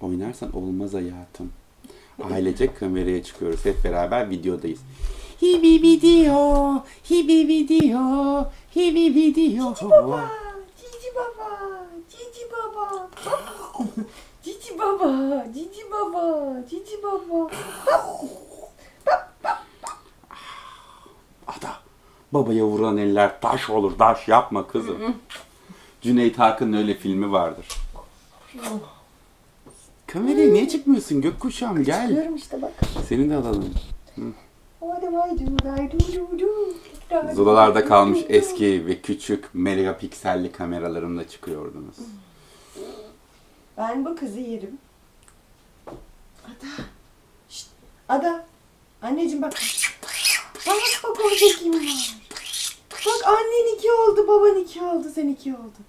Oynarsan olmaz hayatım. Ailecek kameraya çıkıyoruz. Hep beraber videodayız. Hibi video, hibi video, hibi video. Baba, cici baba, cici baba. Cici baba, cici baba, cici baba. Ada, babaya vuran eller taş olur, taş yapma kızım. Cüneyt Arkın'ın öyle filmi vardır. Kameraya niye çıkmıyorsun gökkuşağım gel. Çıkıyorum işte bak. Seni de alalım. What do I do? I do do do. Zulalarda kalmış eski ve küçük megapikselli kameralarımla çıkıyordunuz. Ben bu kızı yerim. Ada. Şşt. Ada. Anneciğim bak. Bak bak orada kim var. Bak annen iki oldu, baban iki oldu, sen iki oldun.